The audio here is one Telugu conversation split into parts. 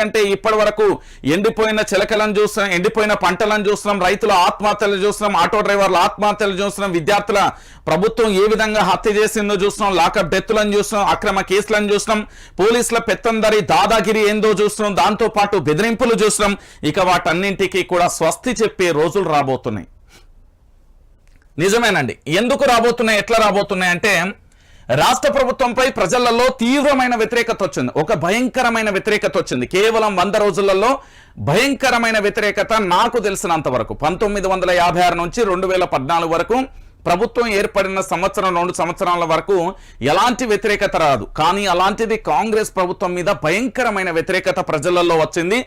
ఎందుకంటే ఇప్పటి వరకు ఎండిపోయిన చిలకలను చూస్తున్నాం ఎండిపోయిన పంటలను చూస్తున్నాం రైతుల ఆత్మహత్యలు చూస్తున్నాం ఆటో డ్రైవర్ల ఆత్మహత్యలు చూస్తున్నాం విద్యార్థుల ప్రభుత్వం ఏ విధంగా హత్య చేసిందో చూస్తున్నాం లాకప్ డెత్తులను చూస్తున్నాం అక్రమ కేసులను చూస్తున్నాం పోలీసుల పెత్తందరి దాదాగిరి ఏందో చూస్తున్నాం దాంతో పాటు బెదిరింపులు చూస్తున్నాం. ఇక వాటన్నింటికి కూడా స్వస్తి చెప్పే రోజులు రాబోతున్నాయి. నిజమేనండి. ఎందుకు రాబోతున్నాయి? ఎట్లా రాబోతున్నాయి అంటే రాష్ట్ర ప్రభుత్వంపై ప్రజలలో తీవ్రమైన వ్యతిరేకత వచ్చింది. ఒక భయంకరమైన వ్యతిరేకత వచ్చింది. కేవలం వంద రోజులలో భయంకరమైన వ్యతిరేకత నాకు తెలిసినంత వరకు. పంతొమ్మిది వందల యాభై ఆరు నుంచి రెండు వేల పద్నాలుగు వరకు ప్రభుత్వం ఏర్పడిన సంవత్సరం రెండు సంవత్సరాల వరకు ఎలాంటి వ్యతిరేకత రాదు. కానీ అలాంటిది కాంగ్రెస్ ప్రభుత్వం మీద భయంకరమైన వ్యతిరేకత ప్రజలలో వచ్చింది.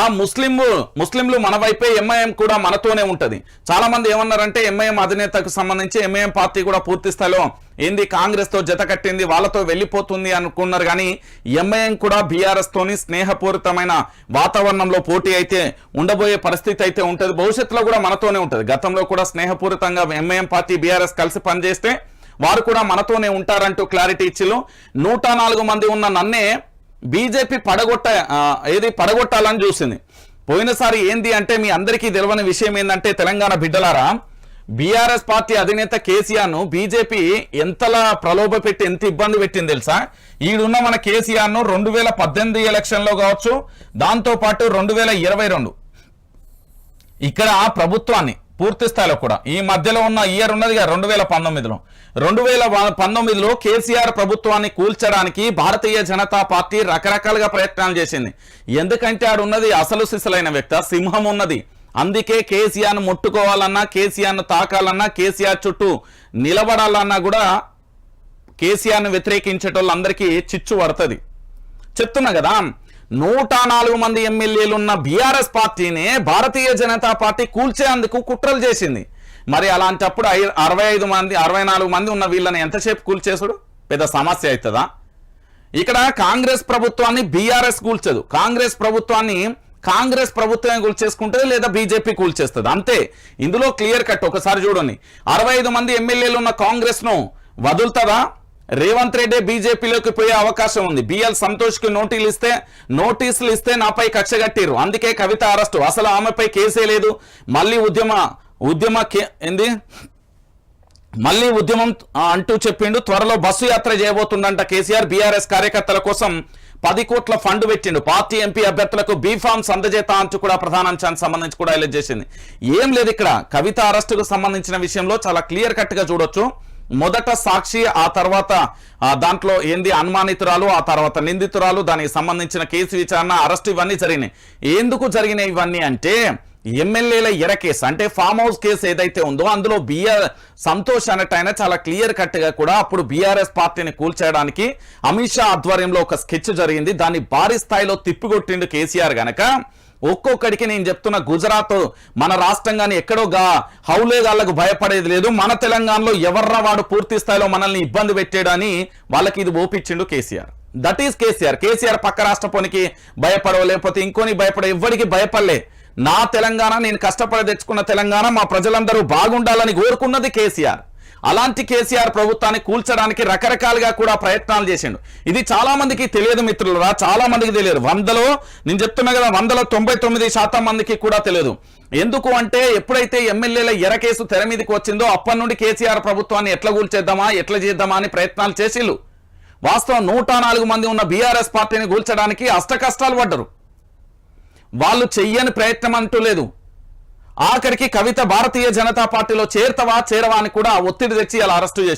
ఆ ముస్లింలు ముస్లింలు మన వైపే ఎంఐఎం కూడా మనతోనే ఉంటుంది. చాలా మంది ఏమన్నారంటే ఎంఐఎం అధినేతకు సంబంధించి ఎంఐఎం పార్టీ కూడా పూర్తి స్థాయిలో ఏంది కాంగ్రెస్తో జత కట్టింది వాళ్ళతో వెళ్ళిపోతుంది అనుకున్నారు కానీ ఎంఐఎం కూడా బీఆర్ఎస్ తోని స్నేహపూరితమైన వాతావరణంలో పోటీ అయితే ఉండబోయే పరిస్థితి అయితే ఉంటుంది. భవిష్యత్తులో కూడా మనతోనే ఉంటుంది. గతంలో కూడా స్నేహపూరితంగా ఎంఐఎం పార్టీ బీఆర్ఎస్ కలిసి పనిచేస్తే వారు కూడా మనతోనే ఉంటారంటూ క్లారిటీ ఇచ్చిలు నూట నాలుగు మంది ఉన్న నన్నే బీజేపీ పడగొట్ట ఏది పడగొట్టాలని చూసింది. పోయినసారి ఏంది అంటే మీ అందరికీ తెలియని విషయం ఏంటంటే తెలంగాణ బిడ్డలారా బీఆర్ఎస్ పార్టీ అధినేత కేసీఆర్ను బీజేపీ ఎంతలా ప్రలోభ పెట్టి ఎంత ఇబ్బంది పెట్టింది తెలుసా? ఈడున్న మన కేసీఆర్ను రెండు వేల పద్దెనిమిది ఎలక్షన్లో కావచ్చు దాంతో పాటు రెండు వేల ఇరవై రెండు. ఇక్కడ ప్రభుత్వాన్ని పూర్తి స్థాయిలో కూడా ఈ మధ్యలో ఉన్న ఇయర్ ఉన్నదిగా రెండు వేల పంతొమ్మిదిలో. రెండు వేల పంతొమ్మిదిలో కేసీఆర్ ప్రభుత్వాన్ని కూల్చడానికి భారతీయ జనతా పార్టీ రకరకాలుగా ప్రయత్నాలు చేసింది. ఎందుకంటే ఆడున్నది అసలు సిసలైన వ్యక్త సింహం ఉన్నది. అందుకే కేసీఆర్ను ముట్టుకోవాలన్నా కేసీఆర్ను తాకాలన్నా కేసీఆర్ చుట్టూ నిలబడాలన్నా కూడా కేసీఆర్ను వ్యతిరేకించేటోళ్ళందరికీ చిచ్చు పడుతుంది. చెప్తున్నా కదా నూట నాలుగు మంది ఎమ్మెల్యేలు ఉన్న బీఆర్ఎస్ పార్టీనే భారతీయ జనతా పార్టీ కూల్చేందుకు కుట్రలు చేసింది. మరి అలాంటప్పుడు ఐ- అరవై ఐదు మంది అరవై నాలుగు మంది ఉన్న వీళ్ళని ఎంతసేపు కూల్చేసుడు? పెద్ద సమస్య అవుతుందా ఇక్కడ కాంగ్రెస్ ప్రభుత్వాన్ని బీఆర్ఎస్ కూల్చదు. కాంగ్రెస్ ప్రభుత్వాన్ని కాంగ్రెస్ ప్రభుత్వమే కూల్చేసుకుంటుంది లేదా బీజేపీ కూల్చేస్తుంది. అంతే. ఇందులో క్లియర్ కట్. ఒకసారి చూడండి. అరవై ఐదు మంది ఎమ్మెల్యేలు ఉన్న కాంగ్రెస్ను వదులుతుందా రేవంత్ రెడ్డి బీజేపీలోకి పోయే అవకాశం ఉంది. బిఎల్ సంతోష్కి నోటీసులు ఇస్తే నోటీసులు ఇస్తే నాపై కక్ష కట్టిరు అందుకే కవిత అరెస్టు. అసలు ఆమెపై కేసే లేదు. మళ్ళీ ఉద్యమ ఉద్యమ కే- ఏంది? మళ్ళీ ఉద్యమం అంటూ చెప్పిండు. త్వరలో బస్సు యాత్ర చేయబోతుందంట కేసీఆర్. బీఆర్ఎస్ కార్యకర్తల కోసం పది కోట్ల ఫండ్ పెట్టిండు. పార్టీ ఎంపీ అభ్యర్థులకు బీఫామ్స్ అందజేత అంటూ కూడా ప్రధాన అంశానికి సంబంధించి కూడా హైలైట్ చేసింది. ఏం లేదు ఇక్కడ. కవిత అరెస్టుకు సంబంధించిన విషయంలో చాలా క్లియర్ కట్గా చూడొచ్చు. మొదట సాక్షి ఆ తర్వాత దాంట్లో ఏంది అనుమానితురాలు ఆ తర్వాత నిందితురాలు దానికి సంబంధించిన కేసు విచారణ అరెస్ట్ ఇవన్నీ జరిగినాయి. ఎందుకు జరిగినాయి ఇవన్నీ అంటే ఎమ్మెల్యేల ఎర కేసు అంటే ఫామ్ హౌస్ కేసు ఏదైతే ఉందో అందులో బిఆర్ సంతోష్ అన్నట్టు ఆయన చాలా క్లియర్ కట్గా కూడా అప్పుడు బీఆర్ఎస్ పార్టీని కూల్చేయడానికి అమిత్ షా ఆధ్వర్యంలో ఒక స్కెచ్ జరిగింది. దాన్ని భారీ స్థాయిలో తిప్పికొట్టిండు కేసీఆర్ గనక. ఒక్కొక్కడికి నేను చెప్తున్న గుజరాత్ మన రాష్ట్రంగాని ఎక్కడో గా హౌలేగాళ్ళకు భయపడేది లేదు. మన తెలంగాణలో ఎవర్రా వాడు పూర్తి స్థాయిలో మనల్ని ఇబ్బంది పెట్టాడని వాళ్ళకి ఇది ఓపించిండు KCR. That is KCR. KCR పక్క రాష్ట్రపోనికి భయపడో లేకపోతే ఇంకోని భయపడే ఎవ్వడికి భయపడలే. నా తెలంగాణ నేను కష్టపడి తెచ్చుకున్న తెలంగాణ మా ప్రజలందరూ బాగుండాలని కోరుకున్నది కేసీఆర్. అలాంటి కేసీఆర్ ప్రభుత్వాన్ని కూల్చడానికి రకరకాలుగా కూడా ప్రయత్నాలు చేసిండు. ఇది చాలా మందికి తెలియదు మిత్రులరా చాలా మందికి తెలియదు. వందలో నేను చెప్తున్నా కదా వందలో తొంభై తొమ్మిది శాతం మందికి కూడా తెలియదు. ఎందుకు అంటే ఎప్పుడైతే ఎమ్మెల్యేల ఎరకేసు తెర మీదకి వచ్చిందో అప్పటి నుండి కేసీఆర్ ప్రభుత్వాన్ని ఎట్లా కూల్చేద్దామా ఎట్లా చేద్దామా అని ప్రయత్నాలు చేసిళ్ళు వాస్తవం నూట నాలుగు మంది ఉన్న బీఆర్ఎస్ పార్టీని కూల్చడానికి అష్ట కష్టాలు పడ్డరు. వాళ్ళు చెయ్యని ప్రయత్నం అంటూ లేదు. ఆఖరికి కవిత భారతీయ జనతా పార్టీలో చేరతవా చేరవా అని కూడా ఒత్తిడి తెచ్చి అలా అరెస్టు చేశారు.